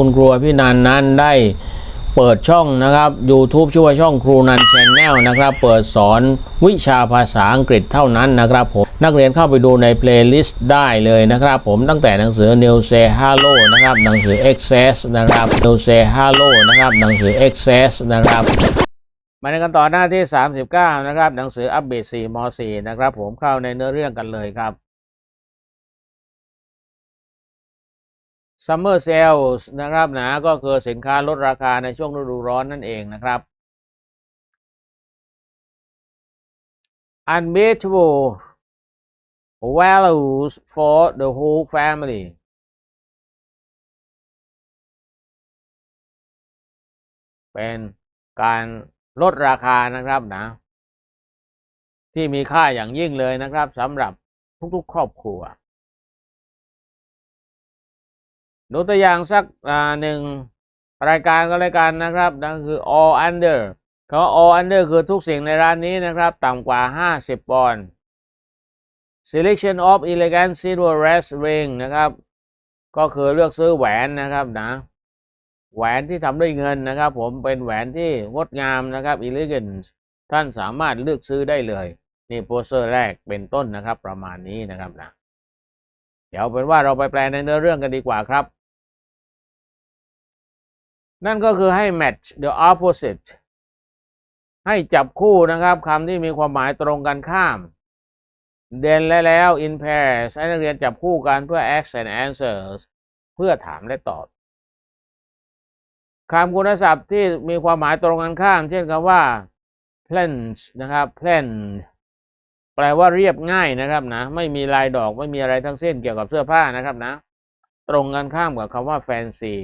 คุณครูพี่นันนั้นได้เปิดช่องนะครับ YouTube ชื่อว่าช่องครูนันแชนแนลนะครับ เปิดสอนวิชาภาษาอังกฤษเท่านั้นนะครับผมนักเรียนเข้าไปดูในเพลย์ลิสต์ได้เลยนะครับ ผมตั้งแต่หนังสือ New Say Hello นะครับ หนังสือ Access นะครับ New Say Hello นะครับ หนังสือ Access นะครับมาในกันต่อหน้าที่ 39 นะครับ หนังสืออัปเดต4ม 4 นะครับ ผมเข้าในเนื้อเรื่องกันเลยครับ Summer Sales นะครับนะก็คือสินค้าลดราคาในช่วงฤดูร้อนนั่นเองนะครับ Unbeatable values for the whole family เป็นการลดราคานะครับนะ ที่มีค่าอย่างยิ่งเลยนะครับสำหรับทุกๆ ครอบครัว ดูตัวอย่างสักหนึ่งรายการก็รายการนะครับนั่นคือ all under เขา all under คือทุกสิ่งในร้านนี้นะครับ ต่ำกว่า 50 ปอนด์ selection of elegant silver red ring นะครับ ก็คือเลือกซื้อแหวนนะครับนะแหวนที่ทำด้วยเงินนะครับ ผมเป็นแหวนที่งดงามนะครับ elegant ท่านสามารถเลือกซื้อได้เลย นี่โปสเตอร์แรกเป็นต้นนะครับ ประมาณนี้นะครับนะเดี๋ยวเป็นว่าเราไปแปลในเนื้อเรื่องกันดีกว่าครับ นั่นก็คือให้ match the opposite ให้จับคู่นะครับคำที่มีความหมายตรงกันข้าม เด่นและแล้ว in pairs ให้นักเรียนจับคู่กันเพื่อ ask and answers เพื่อถามและตอบคำคุณศัพท์ที่มีความหมายตรงกันข้าม เช่นคำว่า plain นะครับ plain แปลว่าเรียบง่ายนะครับนะ ไม่มีลายดอกไม่มีอะไรทั้งเส้นเกี่ยวกับเสื้อผ้านะครับนะ ตรงกันข้ามกับคำว่า fancy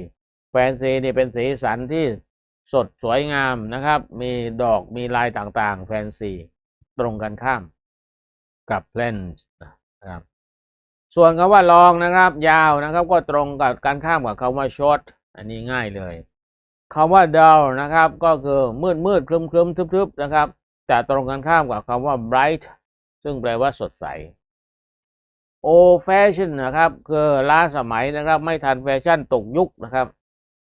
นซีนี่เป็นสีสันที่สดสวยงามนะครับ มีดอกมีลายต่างๆ แฟนซีตรงกันข้ามกับแพลนนะครับส่วนคำว่าลองนะครับ ยาวนะครับ ก็ตรงกับการข้ามกับคำว่า short อันนี้ง่ายเลยคำว่า dull นะครับ ก็คือมืดมืดคลึมคลึมทึบๆนะครับแต่ตรงกันข้ามกับคำว่า bright ซึ่งแปลว่าสดใส old fashion นะครับ คือล้าสมัยนะครับ ไม่ทันแฟชั่นตกยุคนะครับ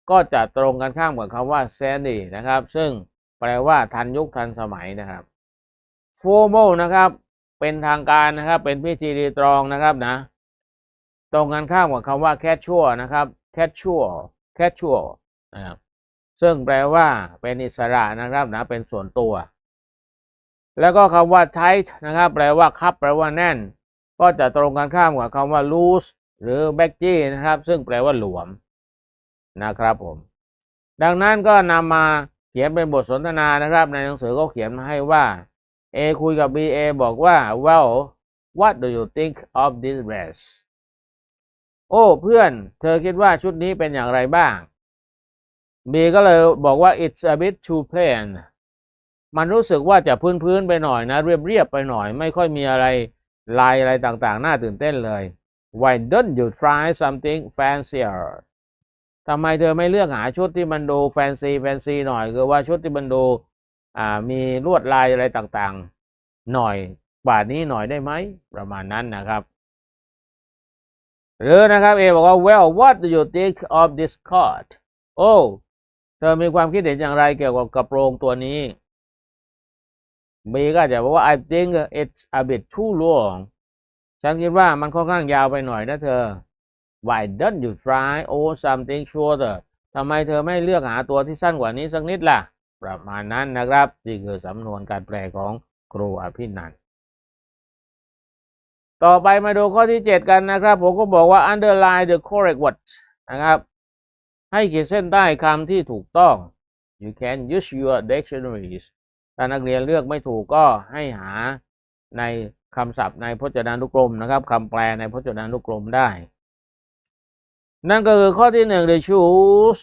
ก็จะตรงกันข้ามกับคำว่า sandy นะครับ ซึ่งแปลว่าทันยุคทันสมัยนะครับ formal นะครับ เป็นทางการนะครับ เป็นพิธีรีตรองนะครับนะ ตรงกันข้ามกับคำว่า casual นะครับ casual casual นะครับซึ่งแปลว่าเป็นอิสระนะครับนะเป็นส่วนตัว แล้วก็คำว่า tight นะครับ แปลว่าคับแปลว่าแน่น ก็จะตรงกันข้ามกับคำว่า loose หรือ baggy นะครับ ซึ่งแปลว่าหลวม นะครับผม ดังนั้นก็นำมาเขียนเป็นบทสนทนานะครับ ในหนังสือก็เขียนมาให้ว่า A คุยกับ B A บอกว่า well what do you think of this dress โอ้เพื่อน เธอคิดว่าชุดนี้เป็นอย่างไรบ้าง B ก็เลยบอกว่า it's a bit too plain มันรู้สึกว่าจะพื้นๆไปหน่อยนะ เรียบๆไปหน่อย ไม่ค่อยมีอะไรลายอะไรต่างๆ น่าตื่นเต้นเลย why don't you try something fancier ทำไมเธอไม่เลือกหาชุดที่มันดูแฟนซีแฟนซีหน่อย คือว่าชุดที่มันดูอ่ามีลวดลายอะไรต่างๆ หน่อยกว่านี้หน่อยได้ไหมประมาณนั้นนะครับ หรือนะครับเอบอกว่า well what do you think of this coat โอ้เธอมีความคิดเห็นอย่างไรเกี่ยวกับกระโปรงตัวนี้ B ก็อาจจะบอกว่า I think it's a bit too long ฉันคิดว่ามันค่อนข้างยาวไปหน่อยนะเธอ Why don't you try oh something shorter ทำไมเธอไม่เลือกหาตัวที่สั้นกว่านี้สักนิดล่ะ ประมาณนั้นนะครับนี่คือสำนวนการแปลของครูอภินันต่อไปมาดูข้อที่ 7 กันนะครับ ผมก็บอกว่า underline the correct word นะครับ ให้ขีดเส้นใต้คำที่ถูกต้อง you can use your dictionaries ถ้านักเรียนเลือกไม่ถูกก็ให้หาในคำศัพท์ในพจนานุกรมนะครับคำแปลในพจนานุกรมได้ นั่นก็คือข้อที่หนึ่ง the choose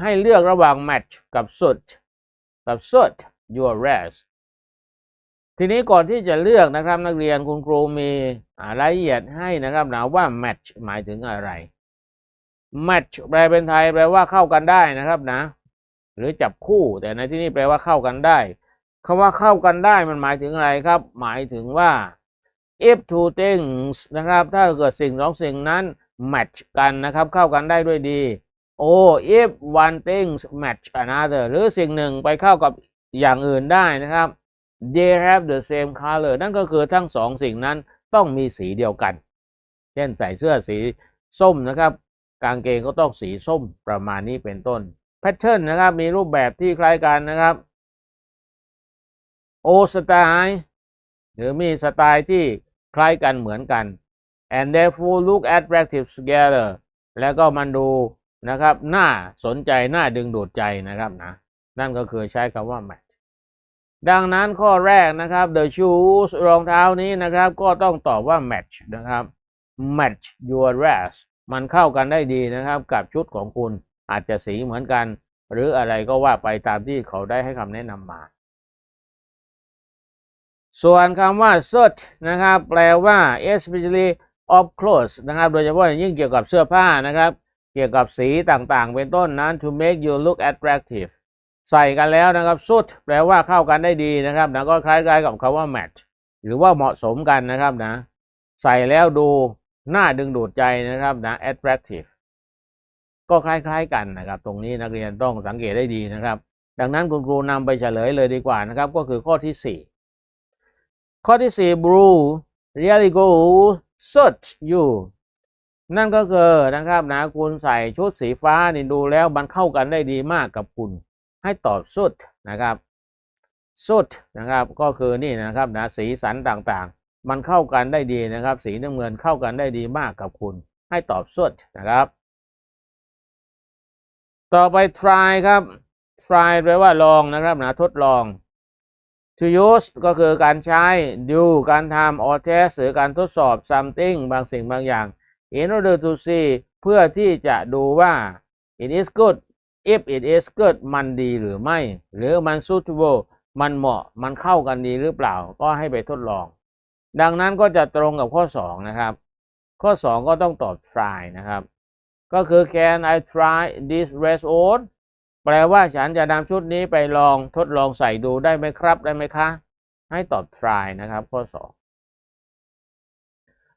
ให้เลือกระหว่าง match กับ suit กับ suit your rest ทีนี้ก่อนที่จะเลือกนะครับนักเรียนคุณครูมีรายละเอียดให้นะครับนะว่า match หมายถึงอะไร match แปลเป็นไทยแปลว่าเข้ากันได้นะครับนะ หรือจับคู่แต่ในที่นี้แปลว่าเข้ากันได้คำว่าเข้ากันได้มันหมายถึงอะไรครับ หมายถึงว่า if two things นะครับ ถ้าเกิดสิ่งสองสิ่งนั้น match กันนะครับเข้ากันได้ด้วยดี or if one thing match another หรือสิ่งหนึ่งไปเข้ากับอย่างอื่นได้นะครับ they have the same color นั่นก็คือทั้งสองสิ่งนั้นต้องมีสีเดียวกัน เช่นใส่เสื้อสีส้มนะครับ กางเกงก็ต้องสีส้มประมาณนี้เป็นต้น แพทเทิร์นนะครับ มีรูปแบบที่คล้ายกันนะครับโอสไตล์หรือมีสไตล์ที่คล้ายกันเหมือนกัน and therefore look attractive together แล้วก็มันดูนะครับน่าสนใจน่าดึงดูดใจนะครับนะนั่นก็คือใช้คำว่า match ดังนั้นข้อแรกนะครับ the shoes รองเท้านี้นะครับ ก็ต้องตอบว่า match นะครับ match your dress มันเข้ากันได้ดีนะครับ กับชุดของคุณอาจจะสีเหมือนกัน หรืออะไรก็ว่าไปตามที่เขาได้ให้คำแนะนำมา ส่วนคำว่า suit นะครับ แปลว่า especially of clothes นะครับ โดยเฉพาะอย่างยิ่งเกี่ยวกับเสื้อผ้านะครับ เกี่ยวกับสีต่างๆ เป็นต้นนั้น to make you look attractive ใส่กันแล้วนะครับ suit แปลว่าเข้ากันได้ดีนะครับนะก็คล้ายๆกับคำว่า match หรือว่าเหมาะสมกันนะครับนะ ใส่แล้วดูน่าดึงดูดใจนะครับนะ attractive ก็คล้ายๆกันนะครับ ตรงนี้นักเรียนต้องสังเกตได้ดีนะครับ ดังนั้นคุณครูนำไปเฉลยเลยดีกว่านะครับ ก็คือข้อที่ 4 ข้อที่ 4 blue really go suit you นั่นก็คือนะครับนะคุณใส่ชุดสีฟ้านี่ดูแล้วมันเข้ากันได้ดีมากกับคุณ ให้ตอบ suit นะครับ suit นะครับก็คือนี่นะครับนะสีสันต่างๆ มันเข้ากันได้ดีนะครับ สีน้ำเงินเข้ากันได้ดีมากกับคุณ ให้ตอบ suit นะครับ ต่อไป try ครับ try แปลว่าลองนะครับนะทดลอง to use ก็คือการใช้ do การทำ or test หรือการทดสอบ something บางสิ่งบางอย่าง in order to see เพื่อที่จะดูว่า it is good if it is good มันดีหรือไม่ หรือมัน suitable มันเหมาะมันเข้ากันดีหรือเปล่าก็ให้ไปทดลอง ดังนั้นก็จะตรงกับข้อ 2 นะครับ ข้อ 2 ก็ต้องตอบ try นะครับ ก็คือ can I try this dress on แปลว่าฉันจะนำชุดนี้ไปลองทดลองใส่ดูได้ไหมครับได้ไหมคะ ให้ตอบ try นะครับ ข้อ 2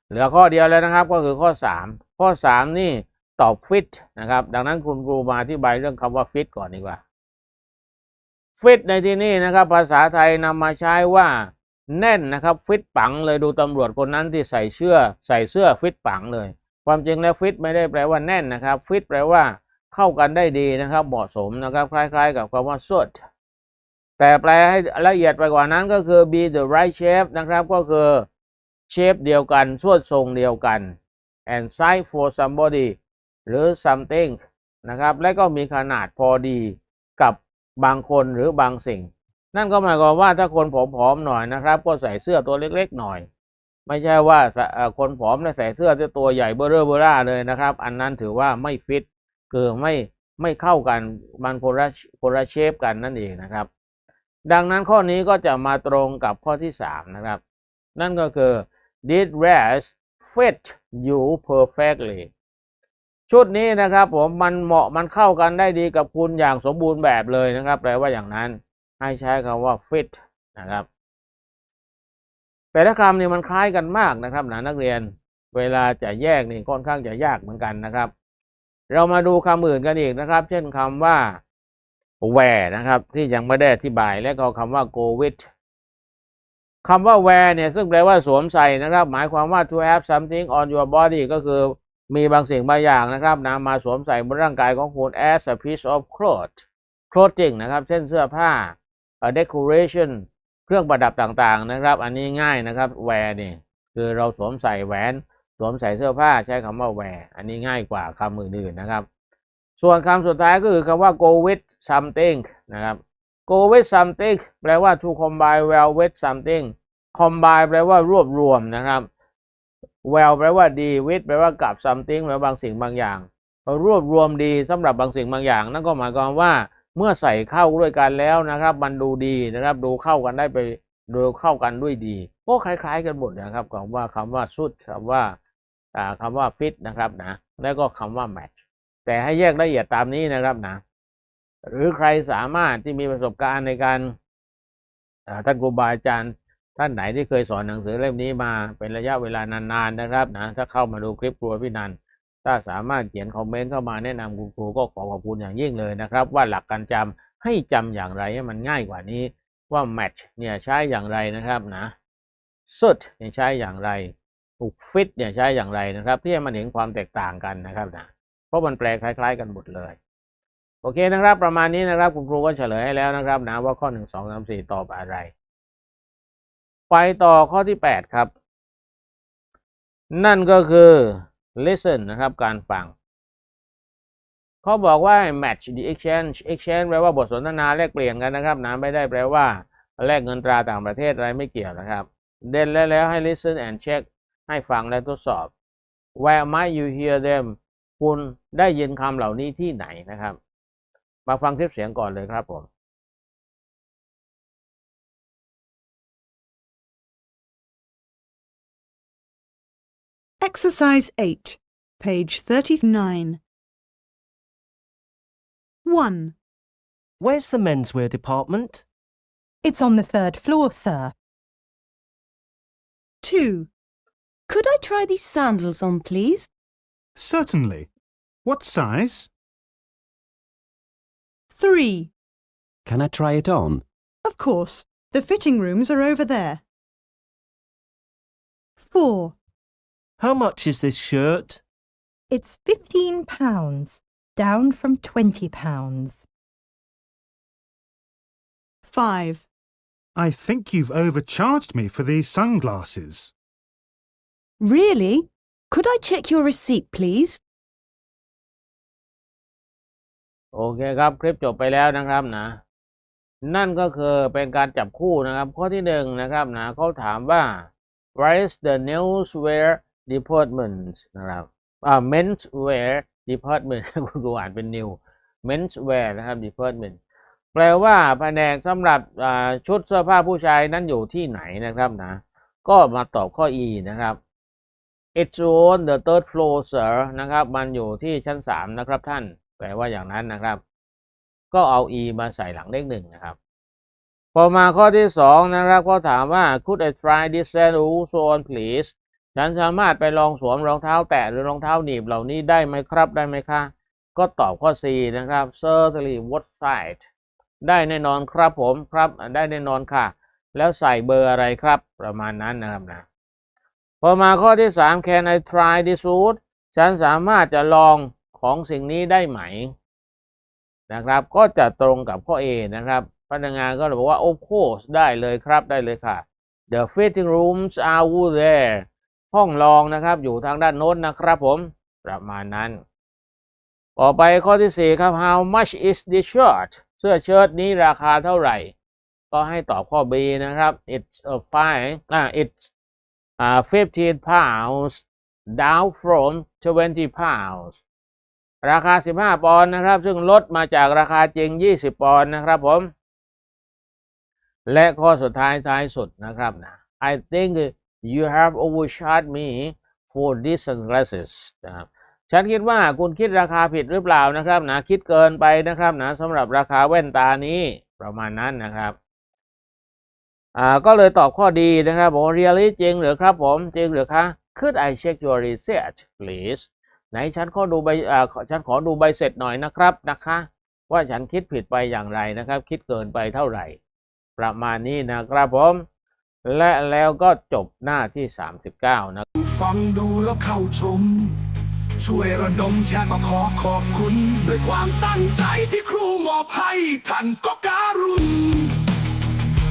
เหลือข้อเดียวแล้วนะครับก็คือข้อ 3 ข้อ 3 นี่ตอบ fit นะครับ ดังนั้นคุณครูมาอธิบายเรื่องคำว่า fit ก่อนดีกว่า fit ในที่นี้นะครับ ภาษาไทยนำมาใช้ว่าแน่นนะครับ ฟิตปังเลยดูตำรวจคนนั้นที่ใส่เสื้อ ใส่เสื้อฟิตปังเลย ความจริงแล้วฟิตไม่ได้แปลว่าแน่นนะครับ ฟิตแปลว่า เข้ากันได้ดีนะครับ เหมาะสมนะครับ คล้ายๆ กับคำว่า suit แต่แปลให้ละเอียดไปกว่านั้นก็คือ be the right shape นะครับ ก็คือเชฟเดียวกันสวดทรงเดียวกัน and size for somebody หรือ something นะครับ และก็มีขนาดพอดีกับบางคนหรือบางสิ่ง นั่นก็หมายความว่าถ้าคนผอมๆหน่อยนะครับ ก็ใส่เสื้อตัวเล็กๆหน่อย ไม่ใช่ว่าคนผอมนี่ใส่เสื้อตัวใหญ่เบอร์เร่อเบอร่าเลยนะครับ อันนั้นถือว่าไม่ฟิต คือไม่ไม่เข้ากันมันคนละคนละเชฟกันนั่นเองนะครับ ดังนั้นข้อนี้ก็จะมาตรงกับข้อที่ 3 นะครับ นั่นก็คือ did dress fit you perfectly ชุดนี้นะครับผมมันเหมาะมันเข้ากันได้ดีกับคุณอย่างสมบูรณ์แบบเลยนะครับ แปลว่าอย่างนั้นให้ใช้คำว่า fit นะครับ แต่ละคำนี่มันคล้ายกันมากนะครับนะนักเรียน เวลาจะแยกนี่ค่อนข้างจะยากเหมือนกันนะครับ เรามาดูคำอื่นกันอีกนะครับ เช่นคำว่า wear นะครับ ที่ยังไม่ได้อธิบายและก็คำว่า go with คำว่า wear เนี่ยซึ่งแปลว่าสวมใส่นะครับ หมายความว่า to have something on your body ก็คือมีบางสิ่งบางอย่างนะครับนะมาสวมใส่บนร่างกายของคุณ as a piece of cloth clothing นะครับ เช่นเสื้อผ้า a decoration เครื่องประดับต่างๆนะครับ อันนี้ง่ายนะครับ wear นี่คือเราสวมใส่แหวน สวมใส่เสื้อผ้าใช้คำว่า wear อันนี้ง่ายกว่าคำอื่นๆนะครับ ส่วนคำสุดท้ายก็คือคำว่า go with something นะครับ go with something แปลว่า to combine well with something combine แปลว่ารวบรวมนะครับ well แปลว่าดี with แปลว่ากับ something แปลว่าบางสิ่งบางอย่าง รวบรวมดีสำหรับบางสิ่งบางอย่าง นั่นก็หมายความว่าเมื่อใส่เข้าด้วยกันแล้วนะครับ มันดูดีนะครับ ดูเข้ากันได้ไปดูเข้ากันด้วยดี ก็คล้าย ๆ กันหมดนะครับคำว่าคำว่าสุดคำว่าอ่า คำว่า fit นะครับนะแล้วก็คำว่า match แต่ให้แยกละเอียดตามนี้นะครับนะหรือใครสามารถที่มีประสบการณ์ในการท่านครูบาอาจารย์ท่านไหนที่เคยสอนหนังสือเล่มนี้มาเป็นระยะเวลานานๆนะครับนะถ้าเข้ามาดูคลิปครัวพี่นันถ้าสามารถเขียนคอมเมนต์เข้ามาแนะนำคุณครูก็ขอขอบคุณอย่างยิ่งเลยนะครับ ว่าหลักการจำให้จำอย่างไรให้มันง่ายกว่านี้ว่า match เนี่ยใช้อย่างไรนะครับนะ suit เนี่ยใช้อย่างไร ถูก fit เนี่ยใช้อย่างไรนะครับ ที่ให้มันเห็นความแตกต่างกันนะครับนะเพราะมันแปลคล้าย ๆ กันหมดเลย โอเคนะครับ ประมาณนี้นะครับ คุณครูก็เฉลยให้แล้วนะครับนะว่าข้อ1 2 3 4ตอบอะไร ไปต่อข้อที่8ครับ นั่นก็คือ listen นะครับ การฟังเขาบอกว่า match the exchange exchange แปลว่าบทสนทนาแลกเปลี่ยนกันนะครับนะไม่ได้แปลว่าแลกเงินตราต่างประเทศอะไรไม่เกี่ยวนะครับ เด่นแล้วแล้วให้ listen and check ให้ฟังและทดสอบ where might you hear them คุณได้ยินคำเหล่านี้ที่ไหนนะครับ มาฟังคลิปเสียงก่อนเลยครับผม Exercise 8, page 39. 1. Where's the menswear department? It's on the third floor, sir. 2. Could I try these sandals on, please? Certainly. What size? 3. Can I try it on? Of course, the fitting rooms are over there. 4. How much is this shirt? It's fifteen pounds, down from twenty pounds. 5. I think you've overcharged me for these sunglasses. Really? Could I check your receipt, please? โอเคครับ คลิปจบไปแล้วนะครับนะ นั่นก็คือเป็นการจับคู่นะครับ ข้อที่หนึ่งนะครับนะเขาถามว่า where is the newswear department นะครับอ่า menswear department คุณดูอ่านเป็น new menswear นะครับ department แปลว่าแผนกสำหรับชุดเสื้อผ้าผู้ชายนั้นอยู่ที่ไหนนะครับนะ ก็มาตอบข้อ E นะครับ It's on the third floor sir นะครับ มันอยู่ที่ชั้น 3 นะครับท่าน แปลว่าอย่างนั้นนะครับ ก็เอา e มาใส่หลังเลขหนึ่งนะครับ พอมาข้อที่ 2 นะครับ ก็ถามว่า could I try this sandals on please ฉันสามารถไปลองสวมรองเท้าแตะหรือรองเท้าหนีบเหล่านี้ได้ไหมครับได้ไหมคะ ก็ตอบข้อ C นะครับ certainly what size ได้แน่นอนครับผมครับได้แน่นอนค่ะ แล้วใส่เบอร์อะไรครับประมาณนั้นนะครับนะ พอมาข้อที่ 3 can I try this suit ฉันสามารถจะลองของสิ่งนี้ได้ไหมนะครับ ก็จะตรงกับข้อ A นะครับ พนักงานก็เลยบอกว่า of course ได้เลยครับได้เลยค่ะ the fitting rooms are there ห้องรองนะครับอยู่ทางด้านโน้นนะครับผม ประมาณนั้น ต่อไปข้อที่ 4 ครับ how much is this shirt เสื้อเชิ้ตนี้ราคาเท่าไหร่ ก็ให้ตอบข้อ B นะครับ it's a fine อ่า it's อ่า15 pounds down from 20 pounds ราคา 15 ปอนด์นะครับ ซึ่งลดมาจากราคาจริง 20 ปอนด์นะครับผม และข้อสุดท้ายท้ายสุดนะครับนะ I think you have overcharged me for these sunglasses นะครับฉันคิดว่าคุณคิดราคาผิดหรือเปล่านะครับนะคิดเกินไปนะครับนะสำหรับราคาแว่นตานี้ประมาณนั้นนะครับ อ่าก็เลยตอบข้อดีนะครับบอกว่า really จริงหรือครับผมจริงหรือคะ could I check your receipt please ไหนฉันขอดูใบอ่าฉันขอดูใบเสร็จหน่อยนะครับนะคะ ว่าฉันคิดผิดไปอย่างไรนะครับ คิดเกินไปเท่าไหร่ ประมาณนี้นะครับผม และแล้วก็จบหน้าที่ 39 นะ ฟังดูแล้วเข้าชม ช่วยระดมแชร์ก็ขอขอบคุณ ด้วยความตั้งใจที่ครูมอบให้ท่านก็การุณ